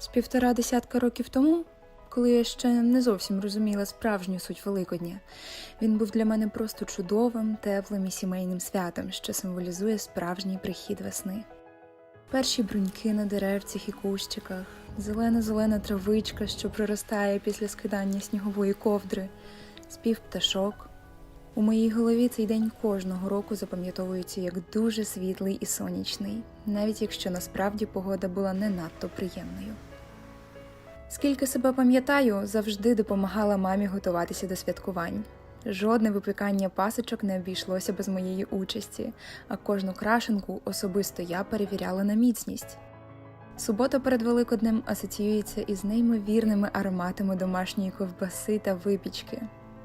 З півтора десятка років тому, коли я ще не зовсім розуміла справжню суть Великодня, він був для мене просто чудовим, теплим і сімейним святом, що символізує справжній прихід весни. Перші бруньки на деревцях і кущиках, зелена-зелена травичка, що проростає після скидання снігової ковдри, спів пташок. У моїй голові цей день кожного року запам'ятовується як дуже світлий і сонячний, навіть якщо насправді погода була не надто приємною. Скільки себе пам'ятаю, завжди допомагала мамі готуватися до святкувань. Жодне випікання пасочок не обійшлося без моєї участі, а кожну крашенку особисто я перевіряла на міцність. Субота перед Великоднем асоціюється із неймовірними ароматами домашньої ковбаси та випічки.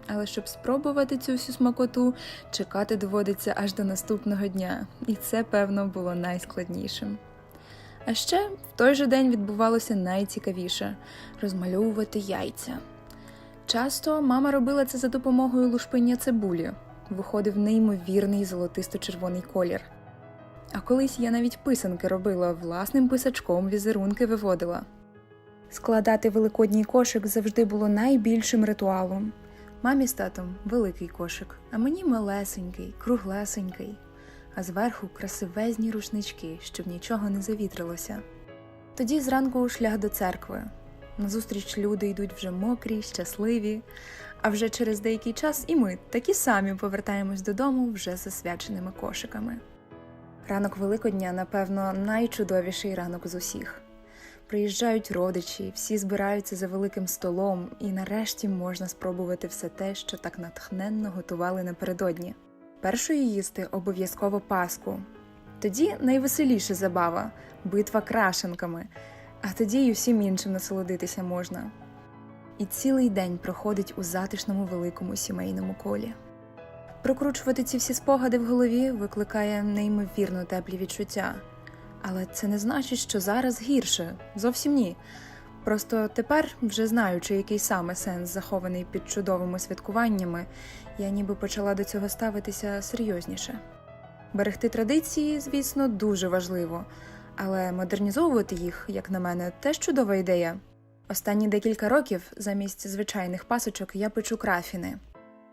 Але щоб спробувати цю всю смакоту, чекати доводиться аж до наступного дня, і це, певно, було найскладнішим. А ще в той же день відбувалося найцікавіше розмальовувати яйця. Часто мама робила це за допомогою лушпиння цибулі, виходив неймовірний золотисто-червоний колір. А колись я навіть писанки робила власним писачком, візерунки виводила. Складати великодній кошик завжди було найбільшим ритуалом. Мамі з татом великий кошик, а мені малесенький, круглесенький, а зверху красивезні рушнички, щоб нічого не завітрилося. Тоді зранку шлях до церкви. Назустріч люди йдуть вже мокрі, щасливі, а вже через деякий час і ми такі самі повертаємось додому вже з освяченими кошиками. Ранок Великодня, напевно, найчудовіший ранок з усіх. Приїжджають родичі, всі збираються за великим столом, і нарешті можна спробувати все те, що так натхненно готували напередодні. Першою їсти обов'язково паску. Тоді найвеселіша забава битва крашенками, а тоді й усім іншим насолодитися можна. І цілий день проходить у затишному великому сімейному колі. Прокручувати ці всі спогади в голові викликає неймовірно теплі відчуття. Але це не значить, що зараз гірше. Зовсім ні. Просто тепер, вже знаючи, який саме сенс захований під чудовими святкуваннями, я ніби почала до цього ставитися серйозніше. Берегти традиції, звісно, дуже важливо, але модернізовувати їх, як на мене, теж чудова ідея. Останні декілька років замість звичайних пасочок я печу крафіни.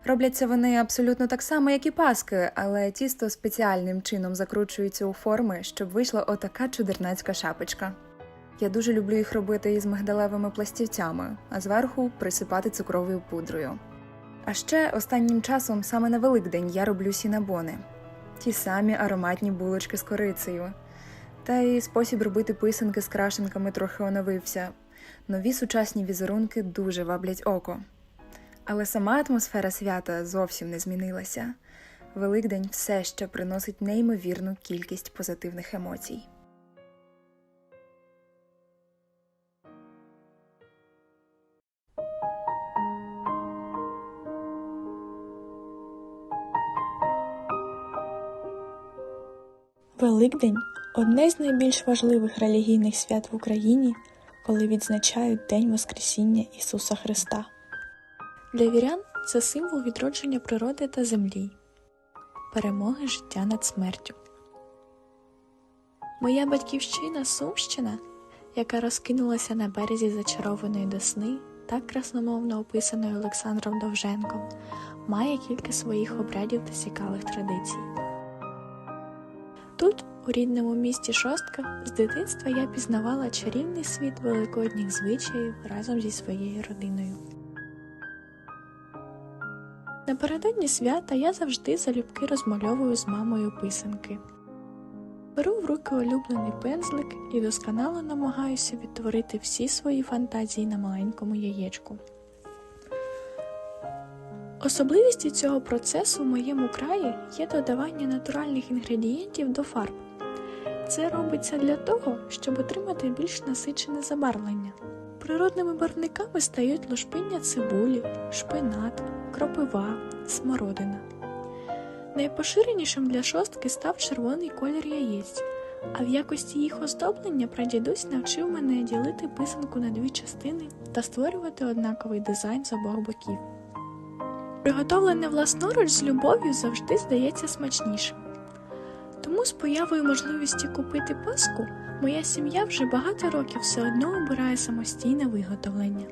Робляться вони абсолютно так само, як і паски, але тісто спеціальним чином закручується у форми, щоб вийшла отака чудернацька шапочка. Я дуже люблю їх робити із мигдалевими пластівцями, а зверху присипати цукровою пудрою. А ще останнім часом саме на Великдень я роблю сінабони ті самі ароматні булочки з корицею. Та й спосіб робити писанки з крашенками трохи оновився. Нові сучасні візерунки дуже ваблять око. Але сама атмосфера свята зовсім не змінилася. Великдень все ще приносить неймовірну кількість позитивних емоцій. Великдень одне з найбільш важливих релігійних свят в Україні, коли відзначають День Воскресіння Ісуса Христа. Для вірян це символ відродження природи та землі, перемоги життя над смертю. Моя батьківщина Сумщина, яка розкинулася на березі зачарованої Десни, так красномовно описаної Олександром Довженком, має кілька своїх обрядів та цікавих традицій. У рідному місті Шостка, з дитинства я пізнавала чарівний світ великодніх звичаїв разом зі своєю родиною. Напередодні свята я завжди залюбки розмальовую з мамою писанки. Беру в руки улюблений пензлик і досконало намагаюся відтворити всі свої фантазії на маленькому яєчку. Особливістю цього процесу в моєму краї є додавання натуральних інгредієнтів до фарб. Це робиться для того, щоб отримати більш насичене забарвлення. Природними барвниками стають лушпиння цибулі, шпинат, кропива, смородина. Найпоширенішим для шостки став червоний колір яєць, а в якості їх оздоблення прадідусь навчив мене ділити писанку на дві частини та створювати однаковий дизайн з обох боків. Приготовлене власноруч з любов'ю завжди здається смачнішим. Тому з появою можливості купити паску, моя сім'я вже багато років все одно обирає самостійне виготовлення.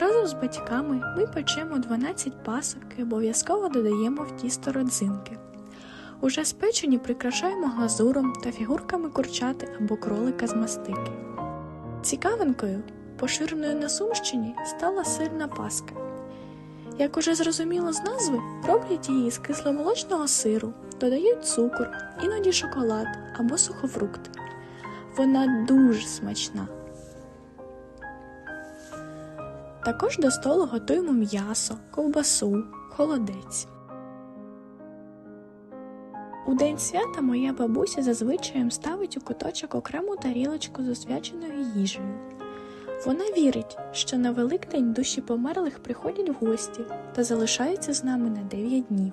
Разом з батьками ми печемо 12 пасок і обов'язково додаємо в тісто родзинки. Уже спечені прикрашаємо глазуром та фігурками курчати або кролика з мастики. Цікавинкою, поширеною на Сумщині, стала сирна паска. Як уже зрозуміло з назви, роблять її з кисломолочного сиру, додають цукор, іноді шоколад або сухофрукти. Вона дуже смачна. Також до столу готуємо м'ясо, ковбасу, холодець. У день свята моя бабуся зазвичай ставить у куточок окрему тарілочку з освяченою їжею. Вона вірить, що на Великдень душі померлих приходять в гості та залишаються з нами на 9 днів.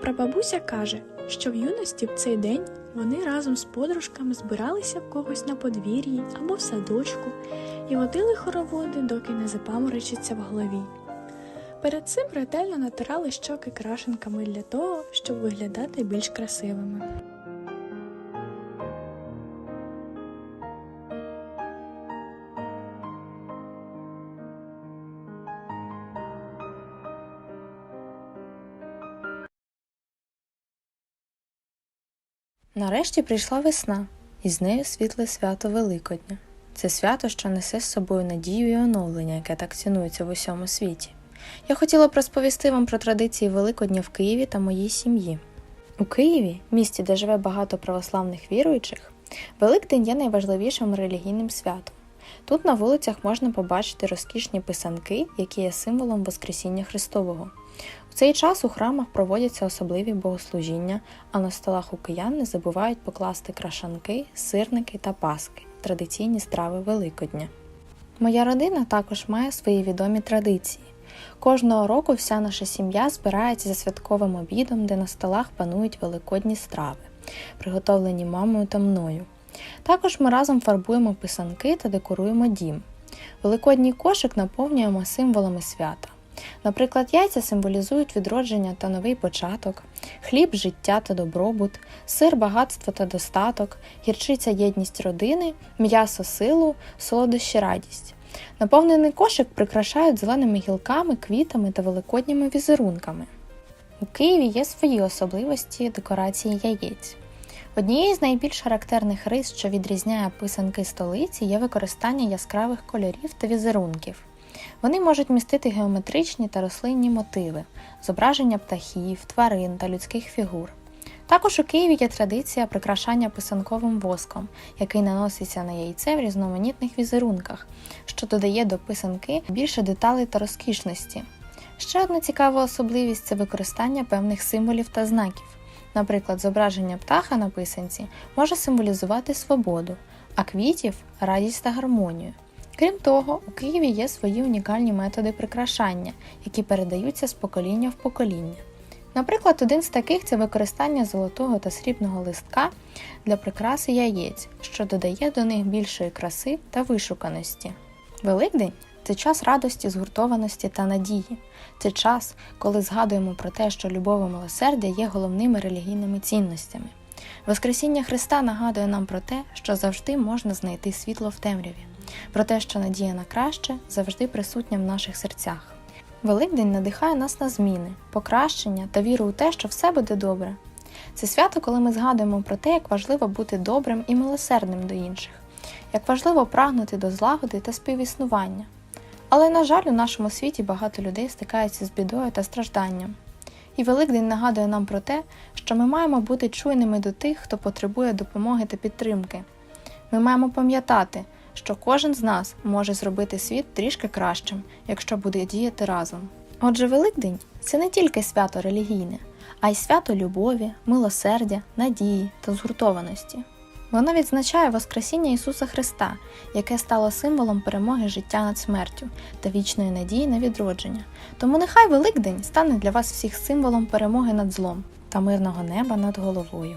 Прабабуся каже, що в юності в цей день вони разом з подружками збиралися в когось на подвір'ї або в садочку і водили хороводи, доки не запаморочиться в голові. Перед цим ретельно натирали щоки крашенками для того, щоб виглядати більш красивими. Нарешті прийшла весна, і з нею світле свято Великодня. Це свято, що несе з собою надію і оновлення, яке так цінується в усьому світі. Я хотіла б розповісти вам про традиції Великодня в Києві та моїй сім'ї. У Києві, місті, де живе багато православних віруючих, Великдень є найважливішим релігійним святом. Тут на вулицях можна побачити розкішні писанки, які є символом Воскресіння Христового. У цей час у храмах проводяться особливі богослужіння, а на столах у киян не забувають покласти крашанки, сирники та паски традиційні страви Великодня. Моя родина також має свої відомі традиції. Кожного року вся наша сім'я збирається за святковим обідом, де на столах панують великодні страви, приготовлені мамою та мною. Також ми разом фарбуємо писанки та декоруємо дім. Великодній кошик наповнюємо символами свята. Наприклад, яйця символізують відродження та новий початок, хліб життя та добробут, сир багатство та достаток, гірчиця єдність родини, м'ясо силу, солодощі радість. Наповнений кошик прикрашають зеленими гілками, квітами та великодніми візерунками. У Києві є свої особливості декорації яєць. Однією з найбільш характерних рис, що відрізняє писанки столиці, є використання яскравих кольорів та візерунків. Вони можуть містити геометричні та рослинні мотиви, зображення птахів, тварин та людських фігур. Також у Києві є традиція прикрашання писанковим воском, який наноситься на яйце в різноманітних візерунках, що додає до писанки більше деталей та розкішності. Ще одна цікава особливість це використання певних символів та знаків. Наприклад, зображення птаха на писанці може символізувати свободу, а квітів радість та гармонію. Крім того, у Києві є свої унікальні методи прикрашання, які передаються з покоління в покоління. Наприклад, один з таких це використання золотого та срібного листка для прикраси яєць, що додає до них більшої краси та вишуканості. Великдень це час радості, згуртованості та надії. Це час, коли згадуємо про те, що любов і милосердя є головними релігійними цінностями. Воскресіння Христа нагадує нам про те, що завжди можна знайти світло в темряві, про те, що надія на краще завжди присутня в наших серцях. Великдень надихає нас на зміни, покращення та віру у те, що все буде добре. Це свято, коли ми згадуємо про те, як важливо бути добрим і милосердним до інших, як важливо прагнути до злагоди та співіснування. Але, на жаль, у нашому світі багато людей стикаються з бідою та стражданням. І Великдень нагадує нам про те, що ми маємо бути чуйними до тих, хто потребує допомоги та підтримки. Ми маємо пам'ятати, що кожен з нас може зробити світ трішки кращим, якщо буде діяти разом. Отже, Великдень це не тільки свято релігійне, а й свято любові, милосердя, надії та згуртованості. Воно відзначає Воскресіння Ісуса Христа, яке стало символом перемоги життя над смертю та вічної надії на відродження. Тому нехай Великдень стане для вас всіх символом перемоги над злом та мирного неба над головою.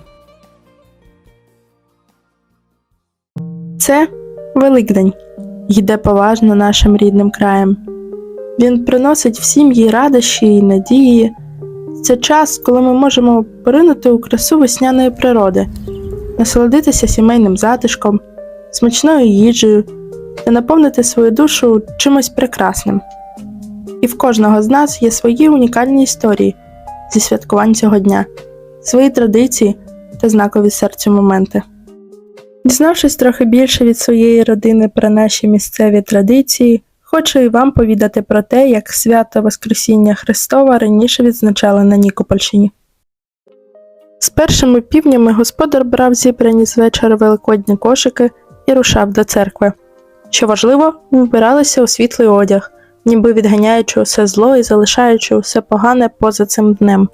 Це Великдень йде поважно нашим рідним краєм. Він приносить в сім'ї радощі і надії, Це час, коли ми можемо поринути у красу весняної природи, насолодитися сімейним затишком, смачною їжею та наповнити свою душу чимось прекрасним. І в кожного з нас є свої унікальні історії зі святкувань цього дня, свої традиції та знакові серцю моменти. Дізнавшись трохи більше від своєї родини про наші місцеві традиції, хочу і вам повідати про те, як свято Воскресіння Христова раніше відзначали на Нікопольщині. З першими півнями господар брав зібрані з вечора великодні кошики і рушав до церкви. Що важливо, вбиралися у світлий одяг, ніби відганяючи усе зло і залишаючи усе погане поза цим днем.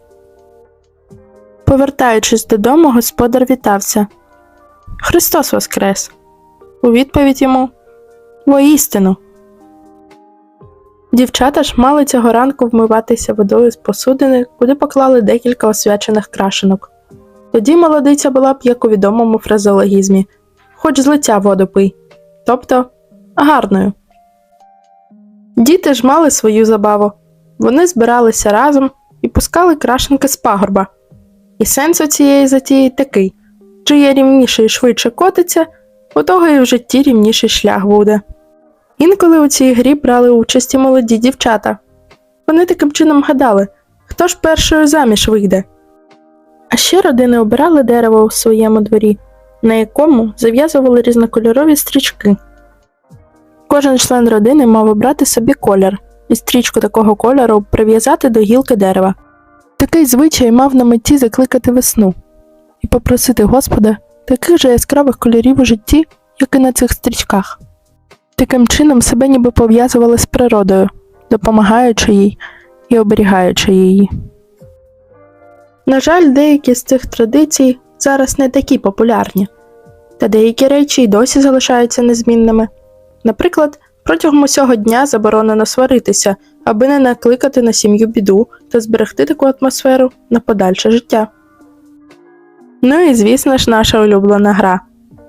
Повертаючись додому, господар вітався. Христос Воскрес! У відповідь йому Воістину. Дівчата ж мали цього ранку вмиватися водою з посудини, куди поклали декілька освячених крашенок. Тоді молодиця була б, як у відомому фразеологізмі, хоч з лиця воду пий, тобто гарною. Діти ж мали свою забаву. Вони збиралися разом і пускали крашенки з пагорба. І сенс у цієї затії такий чиє рівніше і швидше котиться, у того і в житті рівніший шлях буде. Інколи у цій грі брали участь і молоді дівчата. Вони таким чином гадали, хто ж першою заміж вийде. А ще родини обирали дерево у своєму дворі, на якому зав'язували різнокольорові стрічки. Кожен член родини мав обрати собі колір і стрічку такого кольору прив'язати до гілки дерева. Такий звичай мав на меті закликати весну і попросити Господа таких же яскравих кольорів у житті, як і на цих стрічках. Таким чином себе ніби пов'язували з природою, допомагаючи їй і оберігаючи її. На жаль, деякі з цих традицій зараз не такі популярні, та деякі речі й досі залишаються незмінними. Наприклад, протягом усього дня заборонено сваритися, аби не накликати на сім'ю біду та зберегти таку атмосферу на подальше життя. Ну і звісно ж, наша улюблена гра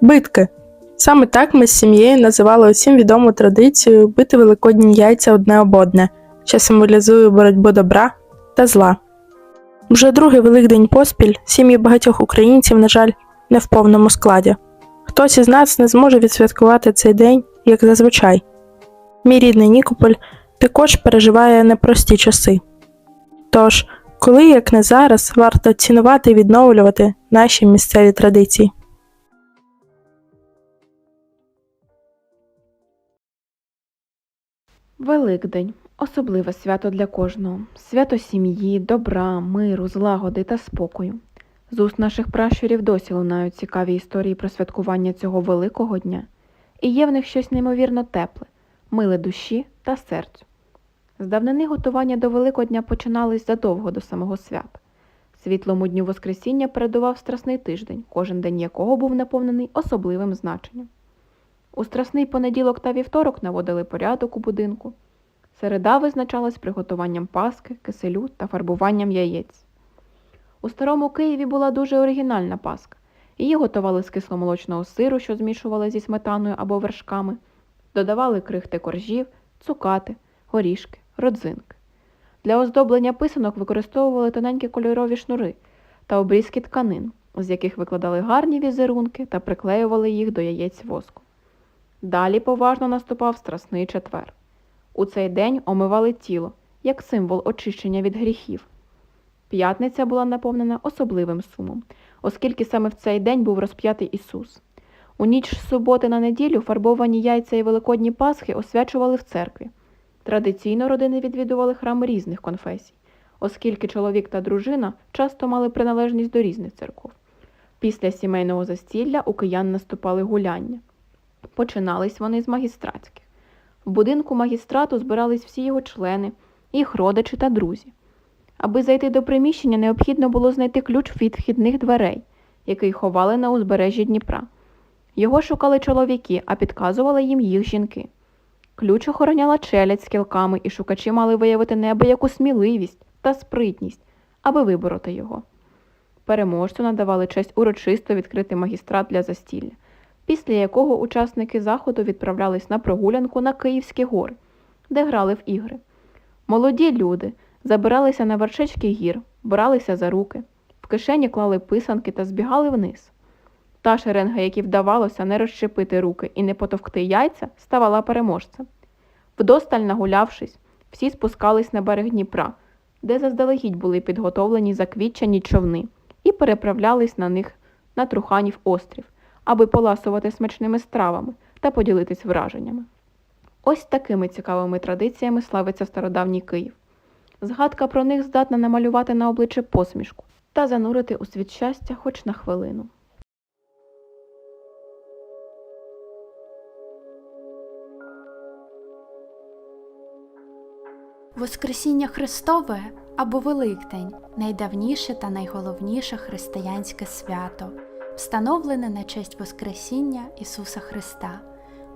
битки. Саме так ми з сім'єю називали усім відому традицію бити великодні яйця одне об одне, що символізує боротьбу добра та зла. Вже другий великдень поспіль сім'ї багатьох українців, на жаль, не в повному складі. Хтось із нас не зможе відсвяткувати цей день, як зазвичай. Мій рідний Нікополь також переживає непрості часи. Тож, коли як не зараз, варто цінувати і відновлювати наші місцеві традиції. Великдень особливе свято для кожного. Свято сім'ї, добра, миру, злагоди та спокою. З уст наших пращурів досі лунають цікаві історії про святкування цього великого дня, і є в них щось неймовірно тепле, миле душі та серцю. З давнини готування до Великодня починались задовго до самого свята. Світлому дню Воскресіння передував страсний тиждень, кожен день якого був наповнений особливим значенням. У страсний понеділок та вівторок наводили порядок у будинку. Середа визначалась приготуванням паски, киселю та фарбуванням яєць. У старому Києві була дуже оригінальна паска. Її готували з кисломолочного сиру, що змішували зі сметаною або вершками, додавали крихти коржів, цукати, горішки, родзинки. Для оздоблення писанок використовували тоненькі кольорові шнури та обрізки тканин, з яких викладали гарні візерунки та приклеювали їх до яєць воску. Далі поважно наступав страсний четвер. У цей день омивали тіло, як символ очищення від гріхів. П'ятниця була наповнена особливим сумом, оскільки саме в цей день був розп'ятий Ісус. У ніч з суботи на неділю фарбовані яйця і великодні пасхи освячували в церкві. Традиційно родини відвідували храми різних конфесій, оскільки чоловік та дружина часто мали приналежність до різних церков. Після сімейного застілля у киян наступали гуляння. Починались вони з магістратських. В будинку магістрату збирались всі його члени, їх родичі та друзі. Аби зайти до приміщення, необхідно було знайти ключ від вхідних дверей, який ховали на узбережжі Дніпра. Його шукали чоловіки, а підказували їм їх жінки. Ключ охороняла челядь з кілками, і шукачі мали виявити неабияку сміливість та спритність, аби вибороти його. Переможцю надавали честь урочисто відкрити магістрат для застілля, після якого учасники заходу відправлялись на прогулянку на Київські гори, де грали в ігри. Молоді люди забиралися на вершечки гір, бралися за руки, в кишені клали писанки та збігали вниз. Та шеренга, якій вдавалося не розщепити руки і не потовкти яйця, ставала переможцем. Вдосталь нагулявшись, всі спускались на берег Дніпра, де заздалегідь були підготовлені заквітчані човни, і переправлялись на них на Труханів острів, аби поласувати смачними стравами та поділитись враженнями. Ось такими цікавими традиціями славиться стародавній Київ. Згадка про них здатна намалювати на обличчі посмішку та занурити у світ щастя хоч на хвилину. Воскресіння Христове або Великдень найдавніше та найголовніше християнське свято, встановлене на честь Воскресіння Ісуса Христа.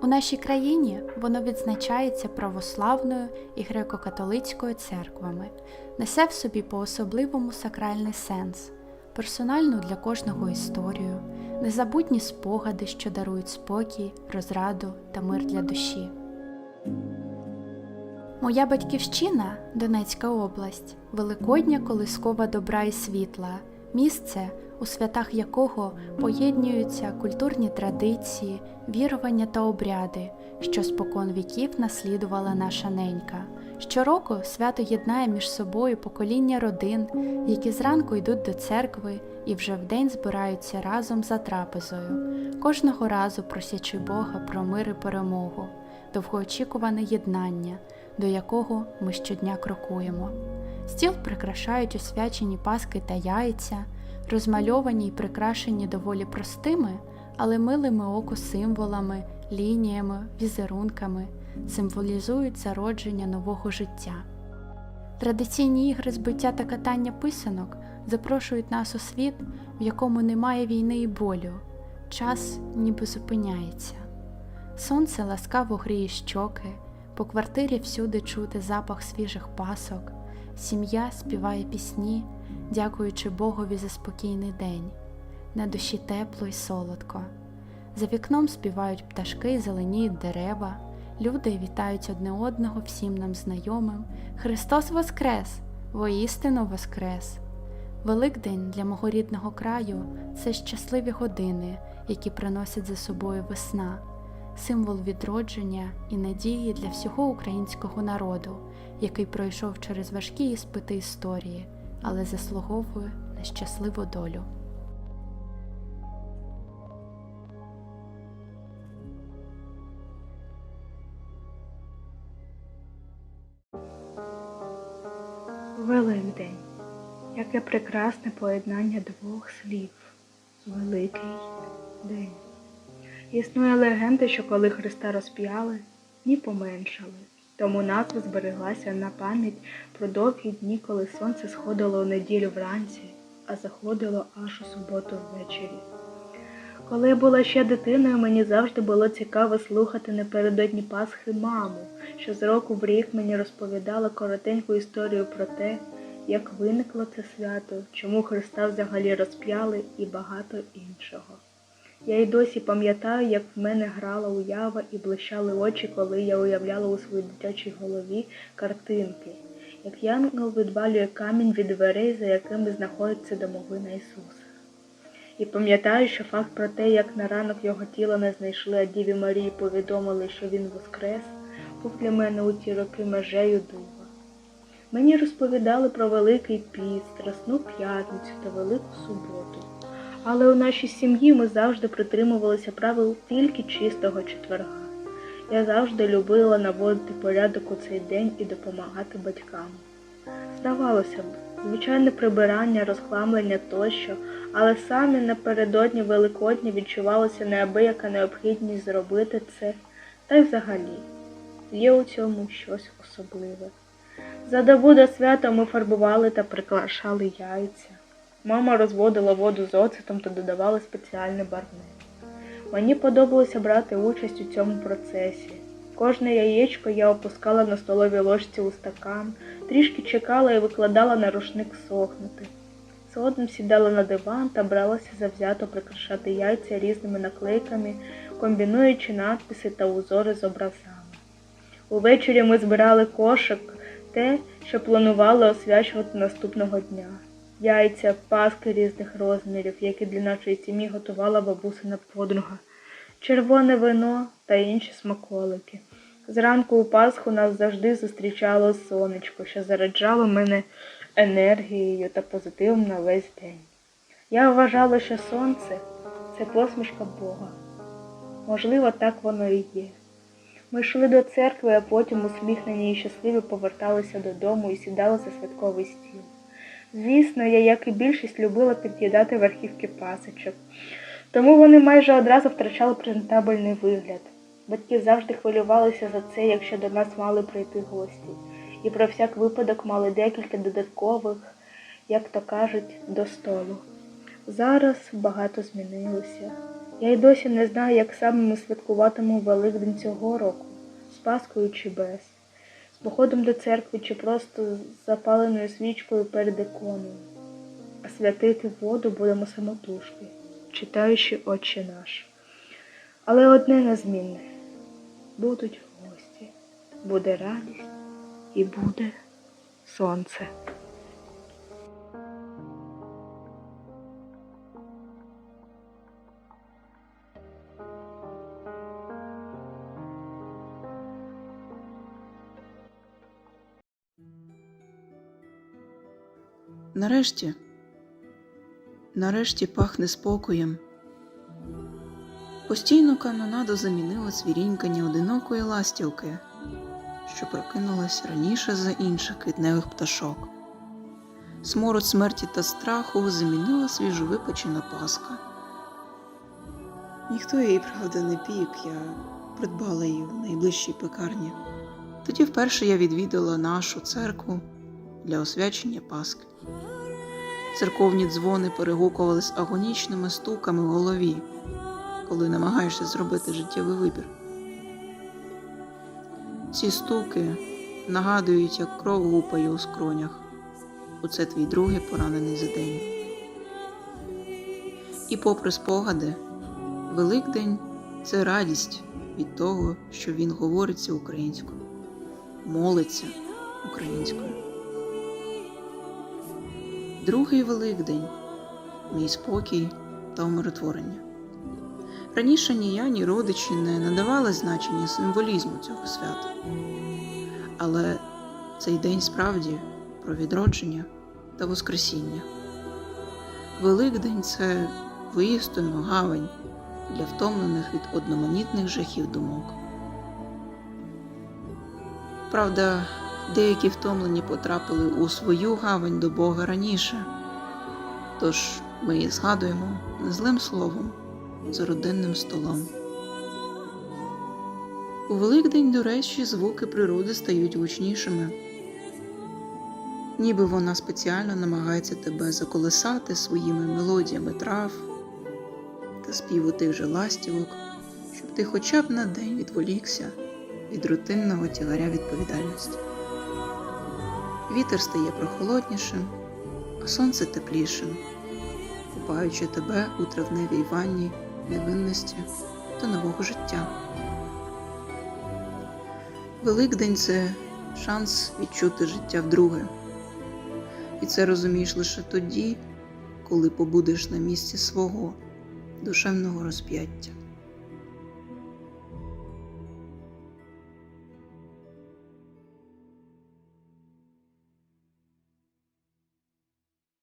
У нашій країні воно відзначається православною і греко-католицькою церквами, несе в собі по-особливому сакральний сенс, персональну для кожного історію, незабутні спогади, що дарують спокій, розраду та мир для душі. Моя батьківщина Донецька область, великодня колискова добра і світла, місце, у святах якого поєднуються культурні традиції, вірування та обряди, що спокон віків наслідувала наша ненька. Щороку свято єднає між собою покоління родин, які зранку йдуть до церкви і вже вдень збираються разом за трапезою, кожного разу просячи Бога про мир і перемогу, довгоочікуване єднання до якого ми щодня крокуємо. Стіл прикрашають освячені паски та яйця, розмальовані й прикрашені доволі простими, але милими оку символами, лініями, візерунками, символізують зародження нового життя. Традиційні ігри збиття та катання писанок запрошують нас у світ, в якому немає війни і болю, час ніби зупиняється. Сонце ласкаво гріє щоки. По квартирі всюди чути запах свіжих пасок, сім'я співає пісні, дякуючи Богові за спокійний день. На душі тепло й солодко. За вікном співають пташки, зеленіють дерева, люди вітають одне одного всім нам знайомим. Христос Воскрес! Воістину Воскрес! Великдень для мого рідного краю це щасливі години, які приносять за собою весна символ відродження і надії для всього українського народу, який пройшов через важкі іспити історії, але заслуговує на щасливу долю. Великдень. Яке прекрасне поєднання двох слів. Великий день. Існує легенда, що коли Христа розп'яли, дні поменшали. Тому назва збереглася на пам'ять про довгі дні, коли сонце сходило у неділю вранці, а заходило аж у суботу ввечері. Коли я була ще дитиною, мені завжди було цікаво слухати напередодні Пасхи маму, що з року в рік мені розповідала коротеньку історію про те, як виникло це свято, чому Христа взагалі розп'яли і багато іншого. Я й досі пам'ятаю, як в мене грала уява і блищали очі, коли я уявляла у своїй дитячій голові картинки, як янгол відвалює камінь від дверей, за якими знаходиться домовина Ісуса. І пам'ятаю, що факт про те, як на ранок його тіла не знайшли, а Діві Марії повідомили, що він воскрес, був для мене у ті роки межею дува. Мені розповідали про Великий Піст, Страсну П'ятницю та Велику Суботу. Але у нашій сім'ї ми завжди притримувалися правил тільки чистого четверга. Я завжди любила наводити порядок у цей день і допомагати батькам. Здавалося б, звичайне прибирання, розхламлення тощо, але саме напередодні Великодня відчувалася неабияка необхідність зробити це, та й взагалі є у цьому щось особливе. За добу до свята ми фарбували та прикрашали яйця. Мама розводила воду з оцетом та додавала спеціальне барвник. Мені подобалося брати участь у цьому процесі. Кожне яєчко я опускала на столовій ложці у стакан, трішки чекала і викладала на рушник сохнути. Згодом сідала на диван та бралася завзято прикрашати яйця різними наклейками, комбінуючи надписи та узори з образами. Увечері ми збирали кошик, те, що планували освячувати наступного дня. Яйця, паски різних розмірів, які для нашої сім'ї готувала бабусина подруга, червоне вино та інші смаколики. Зранку у Пасху нас завжди зустрічало сонечко, що заряджало мене енергією та позитивом на весь день. Я вважала, що сонце це посмішка Бога. Можливо, так воно і є. Ми йшли до церкви, а потім усміхнені і щасливі поверталися додому і сідали за святковий стіл. Звісно, я, як і більшість, любила під'їдати верхівки пасочок, тому вони майже одразу втрачали презентабельний вигляд. Батьки завжди хвилювалися за це, якщо до нас мали прийти гості, і про всяк випадок мали декілька додаткових, як то кажуть, до столу. Зараз багато змінилося. Я й досі не знаю, як саме ми святкуватимемо Великдень цього року, з Паскою чи без, походом до церкви чи просто запаленою свічкою перед іконою. А святити воду будемо самотужки, читаючи Отче наш. Але одне незмінне будуть гості, буде радість і буде сонце. Нарешті, нарешті пахне спокоєм. Постійну канонаду замінила цвірінькання одинокої ластівки, що прокинулась раніше за інших квітневих пташок. Смород смерті та страху замінила свіжовипечена паска. Ніхто її, правда, не пік, я придбала її в найближчій пекарні. Тоді вперше я відвідала нашу церкву для освячення Паски. Церковні дзвони перегукувались агонічними стуками в голові, коли намагаєшся зробити життєвий вибір. Ці стуки нагадують, як кров гупає у скронях. Оце твій другий поранений за день. І попри спогади, Великдень це радість від того, що він говориться українською, молиться українською. Другий Великдень мій спокій та умиротворення. Раніше ні я, ні родичі не надавали значення символізму цього свята. Але цей день справді про відродження та Воскресіння. Великдень це воістину гавань для втомлених від одноманітних жахів думок. Правда, деякі втомлені потрапили у свою гавань до Бога раніше, тож ми її згадуємо незлим словом за родинним столом. У Великдень, до речі, звуки природи стають гучнішими, ніби вона спеціально намагається тебе заколисати своїми мелодіями трав та співу тих же ластівок, щоб ти хоча б на день відволікся від рутинного тягаря відповідальності. Вітер стає прохолоднішим, а сонце теплішим, купаючи тебе у травневій ванні невинності та нового життя. Великдень це шанс відчути життя вдруге. І це розумієш лише тоді, коли побудеш на місці свого душевного розп'яття.